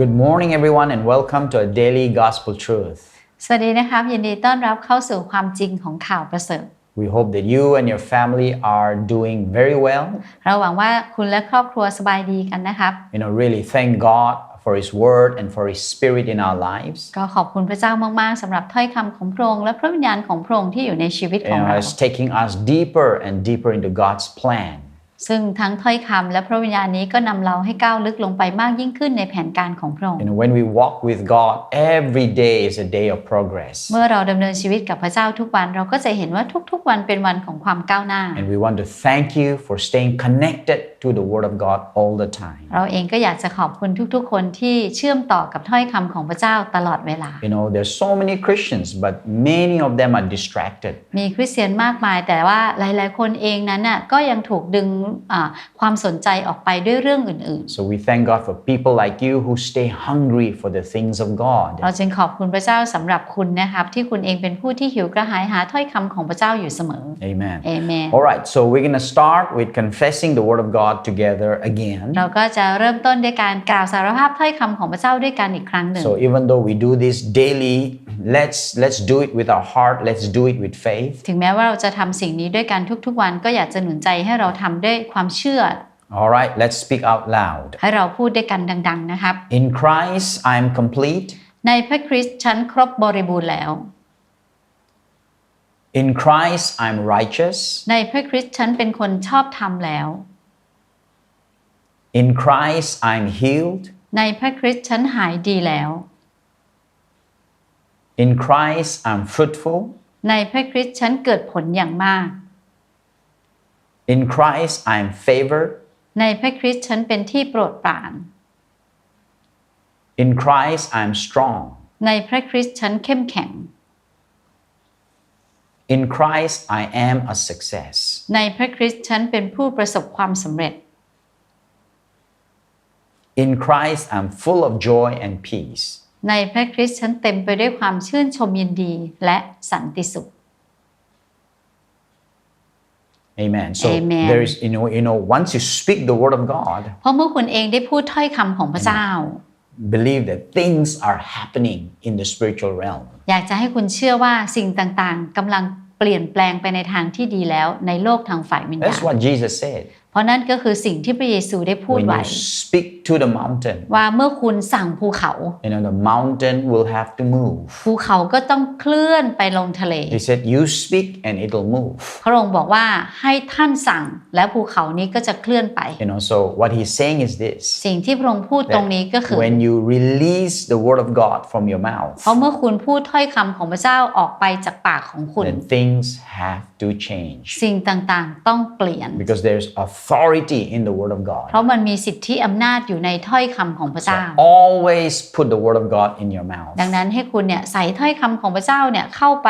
Good morning, everyone, and welcome to a daily gospel truth. สวัสดีนะครับ ยินดีต้อนรับเข้าสู่ความจริงของข่าวประเสริฐ We hope that you and your family are doing very well. เราหวังว่าคุณและครอบครัวสบายดีกันนะครับ You know, really thank God for His Word and for His Spirit in our lives. ก็ขอบคุณพระเจ้ามาก ๆสำหรับถ้อยคำของพระองค์และพระวิญญาณของพระองค์ที่อยู่ในชีวิต You ของ know, เรา it's taking us deeper and deeper into God's plan. ซึ่งทั้งถ้อยคำและพระวิญญาณนี้ก็นำเราให้ก้าวลึกลงไปมากยิ่งขึ้นในแผนการของพระองค์ You know, when we walk with God, every day is a day of progress. เมื่อเราดำเนินชีวิตกับพระเจ้าทุกวันเราก็จะเห็นว่าทุกๆ วันเป็นวันของความก้าวหน้า And we want to thank you for staying connected to the Word of God all the time. เราเองก็อยากจะขอบคุณทุกๆ คนที่เชื่อมต่อกับถ้อยคำของพระเจ้าตลอดเวลา You know, there's so many Christians, but many of them are distracted. มีคริสเตียนมากมายแต่ว่าหลายๆ คนเองนั้นน่ะก็ยังถูกดึงอ่าความสนใจออกไปด้วยเรื่องอื่น So we thank God for people like you who stay hungry for the things of ๆ God. เราจึงขอบคุณพระเจ้าสำหรับคุณนะครับที่คุณเองเป็นผู้ที่หิวกระหายหาถ้อยคำของพระเจ้าอยู่เสมอ Amen. เอเมน All right, so we're going to start with confessing the Word of God together again. เราก็จะเริ่มต้นด้วยการกล่าวสารภาพถ้อยคำของพระเจ้าด้วยกันอีกครั้งหนึ่ง So even though we do this daily, let's let's do it with our heart. Let's do it with faith. ถึงแม้ว่าเราจะทำสิ่งนี้ด้วยกันทุกๆวันก็อยากจะหนุนใจให้เราทำด้วยความเชื่อ All right, let's speak out loud. ให้เราพูดด้วยกันดัง ๆ นะครับ In Christ, I am complete. ในพระคริสต์ฉันครบบริบูรณ์แล้ว In Christ, I'm righteous. ในพระคริสต์ฉันเป็นคนชอบธรรมแล้ว In Christ, I'm healed. ในพระคริสต์ฉันหายดีแล้ว In Christ, I'm fruitful. ในพระคริสต์ฉันเกิดผลอย่างมาก In Christ, I'm favored. ในพระคริสต์ฉันเป็นที่โปรดปราน In Christ, I'm strong. ในพระคริสต์ฉันเข้มแข็ง In Christ, I am a success. ในพระคริสต์ฉันเป็นผู้ประสบความสำเร็จ In Christ, I'm full of joy and peace. ในพระคริสต์ฉันเต็มไปด้วยความชื่นชมยินดีและสันติสุข Amen. So Amen. there is, you know, you know, once you speak the word of God, เพราะเมื่อคุณเองได้พูดถ้อยคำของพระเจ้า believe that things are happening in the spiritual realm. อยากจะให้คุณเชื่อว่าสิ่งต่างๆกำลังเปลี่ยนแปลงไปในทางที่ดีแล้วในโลกทางฝ่ายวิญญา That's ณ what Jesus said. เพราะนั่นก็คือสิ่งที่พระเยซูได้พูด When ไว้ you speak to the mountain, ว่าเมื่อคุณสั่งภูเขา you know, the mountain will have to move. ภูเขาก็ต้องเคลื่อนไปลงทะเล He said, You speak and it'll move. พระองค์บอกว่าให้ท่านสั่งและภูเขานี้ก็จะเคลื่อนไป You know, so what he's saying is this สิ่งที่พระองค์พูดตรงนี้ก็คือ when you release the word of God from your mouth, เพราะเมื่อคุณพูดถ้อยคำของพระเจ้าออกไปจากปากของคุณ then things have to change สิ่งต่างๆ ต้องเปลี่ยน because there's authority in the word of เพ God. ราะมันมีสิทธิอำนาจอยู่ในถ้อยคำของพระเจ้า Always put the word of God in your mouth. ดังนั้นให้คุณเนี่ยใส่ถ้อยคำของพระเจ้าเนี่ยเข้าไป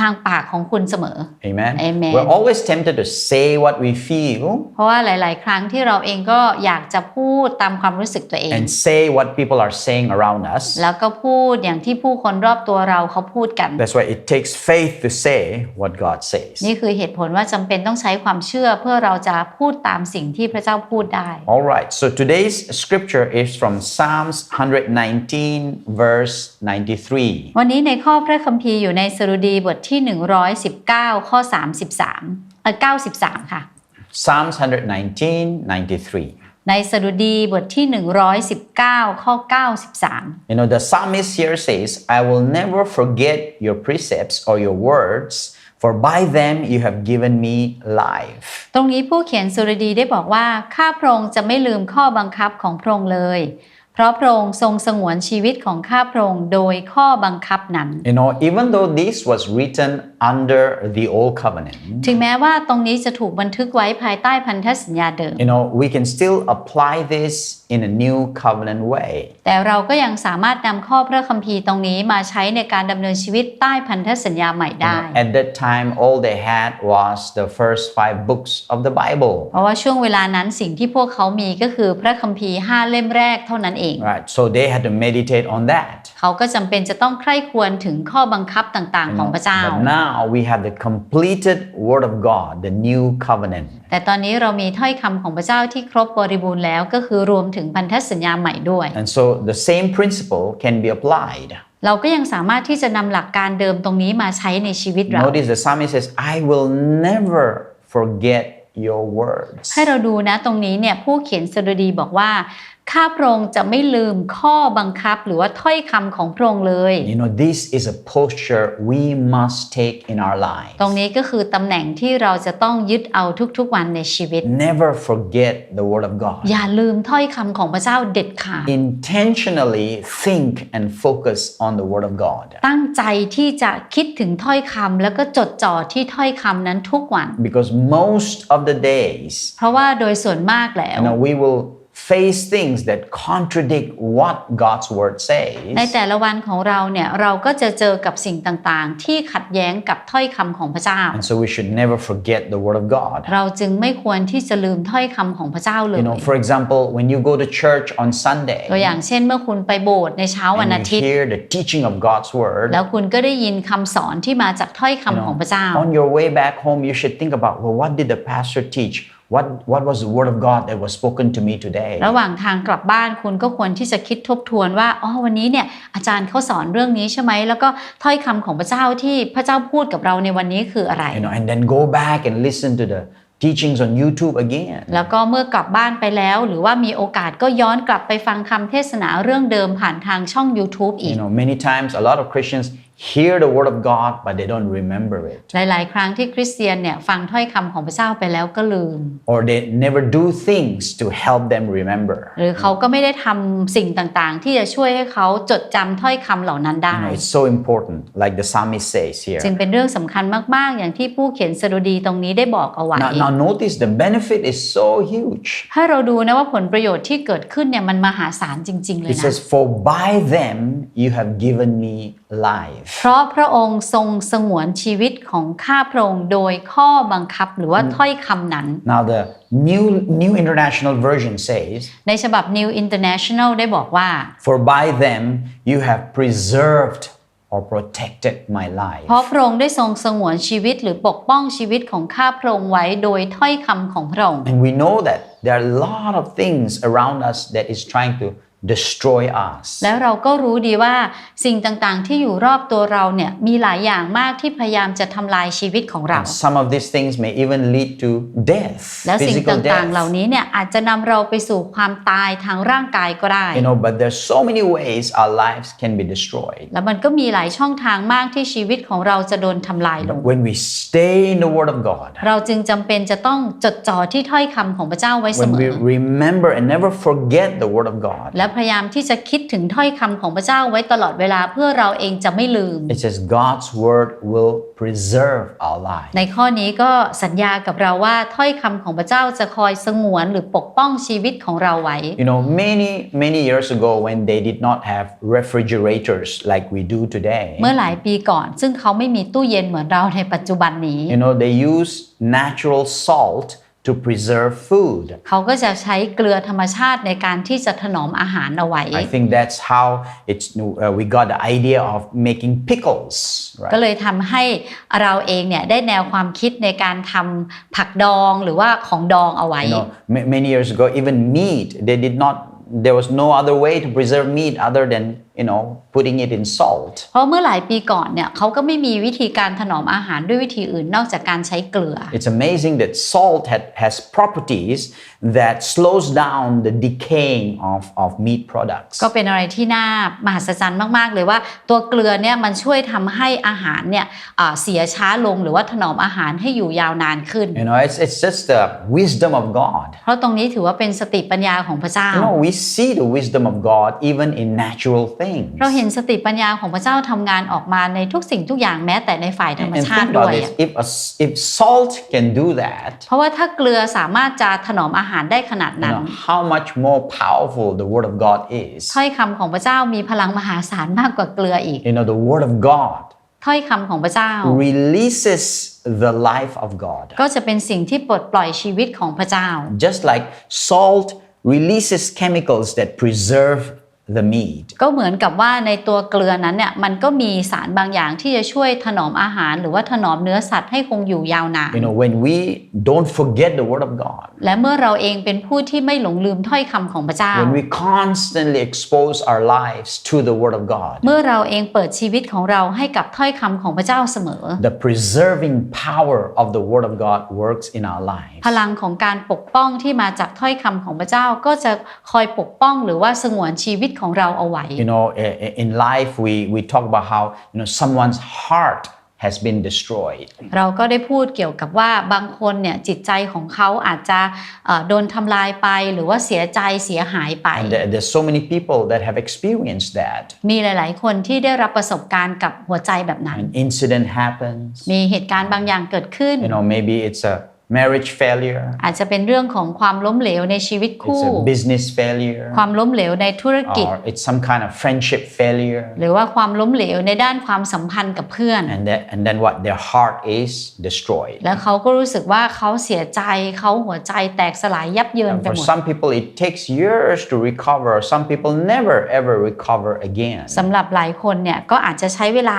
ทางปากของคุณเสมอ Amen. Amen. We're always tempted to say what we feel เพราะว่าหลาย ๆ ครั้งที่เราเองก็อยากจะพูดตามความรู้สึกตัวเอง and say what people are saying around us. แล้วก็พูดอย่างที่ผู้คนรอบตัวเราเขาพูดกัน That's why it takes faith to say what God says. นี่คือเหตุผลว่าจำเป็นต้องใช้ความเชื่อเพื่อเราจะพูดตามสิ่งที่พระเจ้าพูดได้ All right, so today's scripture is from Psalms 119, verse 93. วันนี้ในข้อพระคัมภีร์อยู่ในสรุดีบทที่ 119 ข้อ 33เออ93 ค่ะ Psalms 119, 93. ในสดุดีบทที่ 119 ข้อ 93 You know, the psalmist here says, I will never forget your precepts or your words, for by them you have given me life. ตรงนี้ผู้เขียนสุรดีได้บอกว่าข้าพระองค์จะไม่ลืมข้อบังคับของพระองค์เลย เพราะพระองค์ทรงสงวนชีวิตของข้าพระองค์โดยข้อบังคับนั้น You know, even though this was written under the old covenant, ถึงแม้ว่าตรงนี้จะถูกบันทึกไว้ภายใต้พันธสัญญาเดิม you know, we can still apply this in a new covenant way. แต่เราก็ยังสามารถนำข้อพระคัมภีร์ตรงนี้มาใช้ในการดำเนินชีวิตใต้พันธสัญญาใหม่ You ได้ know, at that time, all they had was the first five books of the Bible. เพราะว่าช่วงเวลานั้นสิ่งที่พวกเขามีก็คือพระคัมภีร์ห้าเล่มแรกเท่านั้นเององ Right. So they had to meditate on that. เขาก็จำเป็นจะต้องใคร่ควรถึงข้อบังคับต่างๆ ของพระเจ้า But now we have the completed Word of God, the new covenant. แต่ตอนนี้เรามีถ้อยคำของพระเจ้าที่ครบบริบูรณ์แล้วก็คือรวมถึงพันธสัญญาใหม่ด้วย And so the same principle can be applied. เราก็ยังสามารถที่จะนำหลักการเดิมตรงนี้มาใช้ในชีวิตเรา Notice the psalmist says, I will never forget your words. ให้เราดูนะตรงนี้เนี่ยผู้เขียนสดุดีบอกว่า ข้าพระองค์จะไม่ลืมข้อบังคับหรือว่าถ้อยคำของพระองค์เลย You know, this is a posture we must take in our lives. ตรงนี้ก็คือตำแหน่งที่เราจะต้องยึดเอาทุกๆวันในชีวิต Never forget the Word of God. อย่าลืมถ้อยคำของพระเจ้าเด็ดขาด Intentionally think and focus on the Word of God. ตั้งใจที่จะคิดถึงถ้อยคำแล้วก็จดจ่อที่ถ้อยคำนั้นทุกวัน Because most of the days, เพราะว่าโดยส่วนมากแล้ว you know, we will face things that contradict what God's Word ใน says. แต่ละวันของเราเนี่ยเราก็จะเจอกับสิ่งต่างๆ ที่ขัดแย้งกับถ้อยคำของพระเจ้า And so we should never forget the Word of God. เราจึงไม่ควรที่จะลืมถ้อยคำของพระเจ้าเลย You know, for example, when you go to church on Sunday ตัวอย่างเช่นเมื่อคุณไปโบสถ์ในเช้าวันอา and ทิ you ตย์ hear the teaching of God's Word, แล้วคุณก็ได้ยินคำสอนที่มาจากถ้อย you คำของพระเจ้า know, on your way back home, you should think about, well, what did the pastor teach? What, what was the Word of God that was spoken to me today? ระหว่างทางกลับบ้านคุณก็ควรที่จะคิดทบทวนว่าอ๋อวันนี้เนี่ยอาจารย์เขาสอนเรื่องนี้ใช่ไหมแล้วก็ถ้อยคำของพระเจ้าที่พระเจ้าพูดกับเราในวันนี้คืออะไร You know, and then go back and listen to the teachings on YouTube again. แล้วก็เมื่อกลับบ้านไปแล้ว หรือว่ามีโอกาสก็ย้อนกลับไปฟังคำเทศนาเรื่องเดิมผ่านทางช่อง YouTube อี You ก know, many times a lot of Christians hear the Word of God, but they don't remember it. หลายๆ ครั้งที่คริสเตียนเนี่ยฟังถ้อยคำของพระเจ้าไปแล้วก็ลืม Or they never do things to help them remember. หรือเขาก็ไม่ได้ทำสิ่งต่างๆ ที่จะช่วยให้เขาจดจำถ้อยคำเหล่านั้นได้ You know, it's so important, like the psalmist says here. จึงเป็นเรื่องสำคัญมากๆ อย่างที่ผู้เขียนสดุดีตรงนี้ได้บอกเอาไว้ Now, now notice the benefit is so huge. ให้เราดูนะว่าผลประโยชน์ที่เกิดขึ้นเนี่ยมันมหาศาลจริง ๆ เลย It นะ says, For by them you have given me life. เพราะพระองค์ทรงสงวนชีวิตของข้าพระองค์โดยข้อบังคับหรือว่าถ้อยคำนั้น Now, the New, New International Version says, ในฉบับ New International ได้บอกว่า For by them you have preserved or protected my life. เพราะพระองค์ได้ทรงสงวนชีวิตหรือปกป้องชีวิตของข้าพระองค์ไว้โดยถ้อยคำของพระองค์ And we know that there are a lot of things around us that is trying to destroy us. แล้วเราก็รู้ดีว่าสิ่งต่างๆ ที่อยู่รอบตัวเราเนี่ยมีหลายอย่างมากที่พยายามจะทำลายชีวิตของเรา And some of these things may even lead to death, แล้วสิ่ง physical ต่างๆ เหล่า death. นี้เนี่ยอาจจะนำเราไปสู่ความตายทางร่างกายก็ได้ You know, but there's so many ways our lives can be destroyed. แล้วมันก็มีหลายช่องทางมากที่ชีวิตของเราจะโดนทำลายลง When we stay in the Word of God, เราจึงจำเป็นจะต้องจดจ่อที่ถ้อยคำของพระเจ้าไว้เส when ม we อ remember and never forget the Word of God, และพยายามที่จะคิดถึงถ้อยคำของพระเจ้าไว้ตลอดเวลาเพื่อเราเองจะไม่ลืม it says God's Word will preserve our lives. ในข้อนี้ก็สัญญากับเราว่าถ้อยคำของพระเจ้าจะคอยสงวนหรือปกป้องชีวิตของเราไว้ You know, many, many years ago when they did not have refrigerators like we do today, เมื่อหลายปีก่อน ซึ่งเขาไม่มีตู้เย็นเหมือนเราในปัจจุบันนี้ you know, they use natural salt to preserve food. เขาก็จะใช้เกลือธรรมชาติในการที่จะถนอมอาหารเอาไว้ I think that's how it's, uh, we got the idea of making pickles, ก็ right? เลยทำให้เราเองเนี่ยได้แนวความคิดในการทำผักดองหรือว่าของดองเอาไว้ You know, ma- many years ago, even meat, they did not, there was no other way to preserve meat other than, you know, putting it in salt. เพราะเมื่อหลายปีก่อนเนี่ยเขาก็ไม่มีวิธีการถนอมอาหารด้วยวิธีอื่นนอกจากการใช้เกลือ It's amazing that salt had, has properties that slows down the decaying of, of meat products. ก็เป็นอะไรที่น่ามหัศจรรย์มาก ๆ เลยว่าตัวเกลือเนี่ยมันช่วยทำให้อาหารเนี่ยอ่าเสียช้าลงหรือว่าถนอมอาหารให้อยู่ยาวนานขึ้น You know, it's, it's just the wisdom of God. เพราะตรงนี้ถือว่าเป็นสติปัญญาของพระเจ้า You know, we see the wisdom of God even in natural things. เราเห็นสติปัญญาของพระเจ้าทำงานออกมาในทุกสิ่งทุกอย่างแม้แต่ในฝ่ายธรรม And ชาติ think ด้ว about ย this. If, a s if salt can do that, เพราะว่าถ้าเกลือสามารถจะถนอมอาหารได้ขนาด you นั้น know, how much more powerful the Word of God is. ถ้อยคำของพระเจ้ามีพลังมหาศาลมากกว่าเกลืออีก You know, the Word of God ถ้อยคำของพระเจ้า releases the life of God. ก็จะเป็นสิ่งที่ปลดปล่อยชีวิตของพระเจ้า Just like salt releases chemicals that preserve the meat. ก็เหมือนกับว่าในตัวเกลือนั้นเนี่ยมันก็มีสารบางอย่างที่จะช่วยถนอมอาหาร หรือว่าถนอมเนื้อสัตว์ให้คงอยู่ยาวนาน You know, when we don't forget the Word of God, และเมื่อเราเองเป็นผู้ที่ไม่หลงลืมถ้อยคำของพระเจ้า when we constantly expose our lives to the Word of God, เมื่อเราเองเปิดชีวิตของเราให้กับถ้อยคำของพระเจ้าเสมอ the preserving power of the Word of God works in our lives. พลังของการปกป้องที่มาจากถ้อยคำของพระเจ้าก็จะคอยปกป้องหรือว่าสงวนชีวิตของเราเอาไว้ You know, i- i- in life, we, we talk about how, you know, someone's heart has been destroyed. เราก็ได้พูดเกี่ยวกับว่าบางคนเนี่ยจิตใจของเขาอาจจะเอ่อโดนทำลายไปหรือว่าเสียใจเสียหายไป And there- there's so many people that have experienced that. มีหลาย ๆ คนที่ได้รับประสบการณ์กับหัวใจแบบนั้น An incident happens. มีเหตุการณ์บางอย่างเกิดขึ้น You know, maybe it's a marriage failure, อาจจะเป็นเรื่องของความล้มเหลวในชีวิต it's คู่ a business failure, ความล้มเหลวในธุรกิจ or it's some kind of friendship failure. หรือว่าความล้มเหลวในด้านความสัมพันธ์กับเพื่อน And then, and then what? Their heart is destroyed. แล้วเขาก็รู้สึกว่าเขาเสียใจเขาหัวใจแตกสลายยับเยิน And ไป for หมด some people, it takes years to recover. Some people never ever recover again. สำหรับหลายคนเนี่ยก็อาจจะใช้เวลา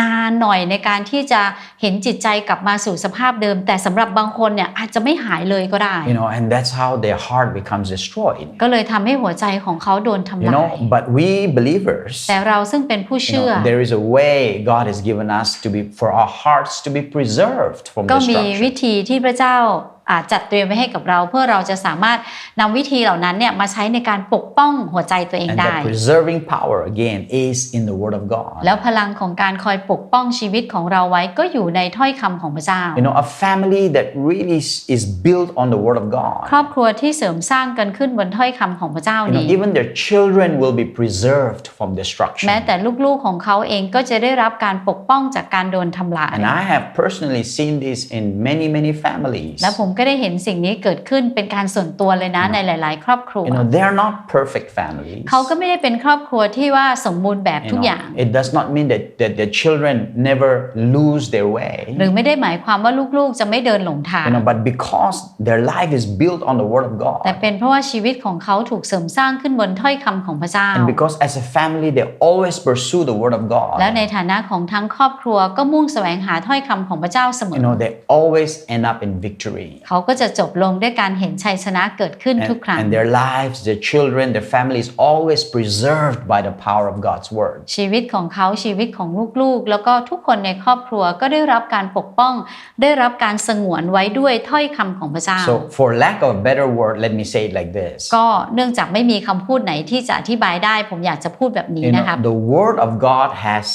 นานหน่อยในการที่จะเห็นจิตใจกลับมาสู่สภาพเดิม แต่สำหรับบางคนเนี่ยอาจจะไม่หายเลยก็ได้ You know, and that's how their heart becomes destroyed. ก็เลยทำให้หัวใจของเขาโดนทำ You ลาย know, but we believers, แต่เราซึ่งเป็นผู้ you เชื่อ know, there is a way God has given us to be for our hearts to be preserved from ก็มี destruction. วิธีที่พระเจ้าอา จัดเตรียมไว้ให้กับเรา เพื่อเราจะสามารถนำวิธีเหล่านั้นเนี่ยมาใช้ในการปกป้องหัวใจตัวเอง And ได้ the preserving power again is in the Word of God. แล้วพลังของการคอยปกป้องชีวิตของเราไว้ก็อยู่ในถ้อยคำของพระเจ้า You know, a family that really is- is built on the Word of ครอ God. บครัวที่เสริมสร้างกันขึ้นบนถ้อยคำของพระเจ้า You know, นี้ even their children will be preserved from destruction. แม้แต่ลูกๆของเขาเองก็จะได้รับการปกป้องจากการโดนทำลาย And I have personally seen this in many, many families. และผมก็ได้เห็นสิ่งนี้เกิดขึ้นเป็นการส่วนตัวเลยนะในหลาย ๆ ครอบครัว You know, they're not perfect families. เขาก็ไม่ได้เป็นครอบครัวที่ว่าสมบูรณ์แบบ You ทุก know, อย่าง it does not mean that, that the children never lose their way. หรือไม่ได้หมายความว่าลูก ๆ จะไม่เดินหลงทาง You know, but because their life is built on the Word of แต่ God, เป็นเพราะว่าชีวิตของเขาถูกเสริมสร้างขึ้นบนถ้อยคำของพระเจ้า and because as a family they always pursue the Word of และ God, ในฐานะของทั้งครอบครัวก็มุ่งแสวงหาถ้อยคำของพระเจ้าเสม you อ know, they always end up in victory. เขาก็จะจบลงด้วยการเห็นชัยชนะเกิดขึ้นทุก And, ครั้ง and their lives, their children, their family is always preserved by the power of God's Word. ชีวิตของเขาชีวิตของลูกๆ แล้วก็ทุกคนในครอบครัวก็ได้รับการปกป้อง ได้รับการสงวนไว้ด้วยถ้อยคำของพระเจ้า So, for lack of a better word, let me say it like this. ก็เนื่องจากไม่มีคำพูดไหนที่จะอธิบายได้ ผมอยากจะพูดแบบนี้ You นะครับ know, the Word of God has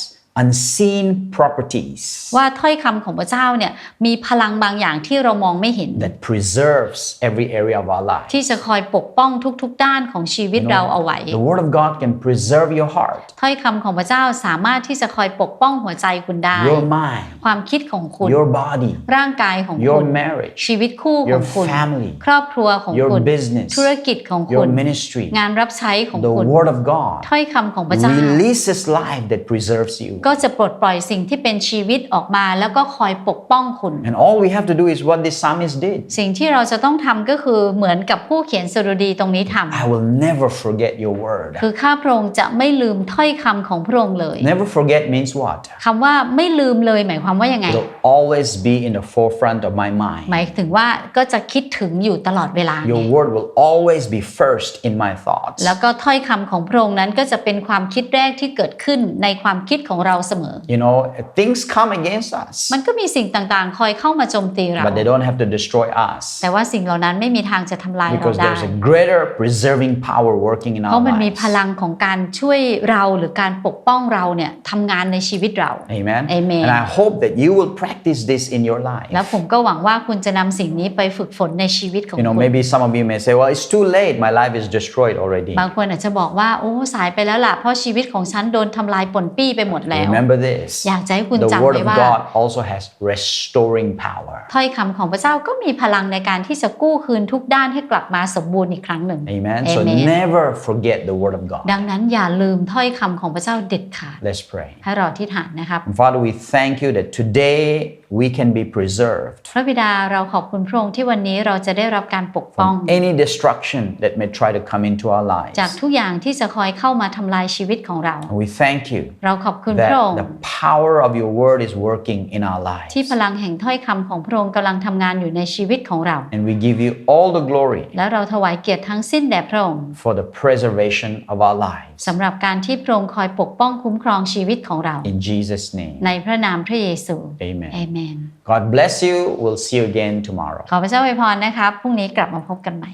unseen properties ว่าถ้อยคำของพระเจ้าเนี่ยมีพลังบางอย่างที่เรามองไม่เห็น that preserves every area of our life. ที่จะคอยปกป้องทุกๆ ด้านของชีวิต You เรา know, เอาไว้ the Word of God can preserve your heart, ถ้อยคำของพระเจ้าสามารถที่จะคอยปกป้องหัวใจคุณได้ your mind, ความคิดของคุณ your body, ร่างกายของ your คุณ marriage, ชีวิตคู่ของ your คุณ family, ครอบครัวของ your คุณ business, ธุรกิจของคุ your ณ ministry. งานรับใช้ของ The คุณ Word of God ถ้อยคำของพระเจ้า releases life that preserves you. ก็จะปลดปล่อยสิ่งที่เป็นชีวิตออกมาแล้วก็คอยปกป้องคุณ And all we have to do is what this psalmist did. สิ่งที่เราจะต้องทำก็คือเหมือนกับผู้เขียนสดุดีตรงนี้ทำ I will never forget your word. คือข้าพระองค์จะไม่ลืมถ้อยคำของพระองค์เลย Never forget means what? คำว่าไม่ลืมเลยหมายความว่ายังไง It'll always be in the forefront of my ห mind. มายถึงว่าก็จะคิดถึงอยู่ตลอดเวลา Your word will always be first in my thoughts. แล้วก็ถ้อยคำของพระองค์นั้นก็จะเป็นความคิดแรกที่เกิดขึ้นในความคิดของเราเสมอ You know, things come against us, มันก็มีสิ่งต่างๆ คอยเข้ามาโจมตีเรา but they don't have to destroy us แต่ว่าสิ่งเหล่านั้นไม่มีทางจะทำลายเรา because ได้ there's a greater preserving power working in เพ our ราะมันมี lives. พลังของการช่วยเราหรือการปกป้องเราเนี่ยทำงานในชีวิตเรา Amen. Amen. And I hope that you will practice this in your life. แล้วผมก็หวังว่าคุณจะนำสิ่งนี้ไปฝึกฝนในชีวิตของ You know, คุณ maybe some of you may say, well, it's too late. My life is destroyed already. บางคนอาจจะบอกว่าโอ้สายไปแล้วล่ะเพราะชีวิตของฉันโดนทำลายป่นปี้ไปหมดแล้ว Remember this อยากจะให้คุณ the จำ Word ไว้ of ว่า God also has restoring power. ถ้อยคำของพระเจ้าก็มีพลังในการที่จะกู้คืนทุกด้านให้กลับมาสมบูรณ์อีกครั้งหนึ่ง Amen. So Amen. never forget the Word of God. ดังนั้นอย่าลืมถ้อยคำของพระเจ้าเด็ดขาด Let's pray. ให้เราที่ฐานนะครับ And Father, we thank you that today we can be preserved พระบิดาเราขอบคุณพระองค์ที่วันนี้เราจะได้รับการปกป้อง from any destruction that may try to come into our lives. จากทุกอย่างที่จะคอยเข้ามาทำลายชีวิตของเรา And we thank you เราขอบคุณ that พระองค์ the power of your word is working in our lives. ที่พลังแห่งถ้อยคำของพระองค์กำลังทำงานอยู่ในชีวิตของเรา And we give you all the glory และเราถวายเกียรติทั้งสิ้นแด่พระองค์ for the preservation of our lives. สำหรับการที่พระองค์คอยปกป้องคุ้มครองชีวิตของเรา In Jesus' name. ในพระนามพระเยซู Amen. เอเมน God bless you. We'll see you again tomorrow. ขอพระเจ้าอวยพรนะครับพรุ่งนี้กลับมาพบกันใหม่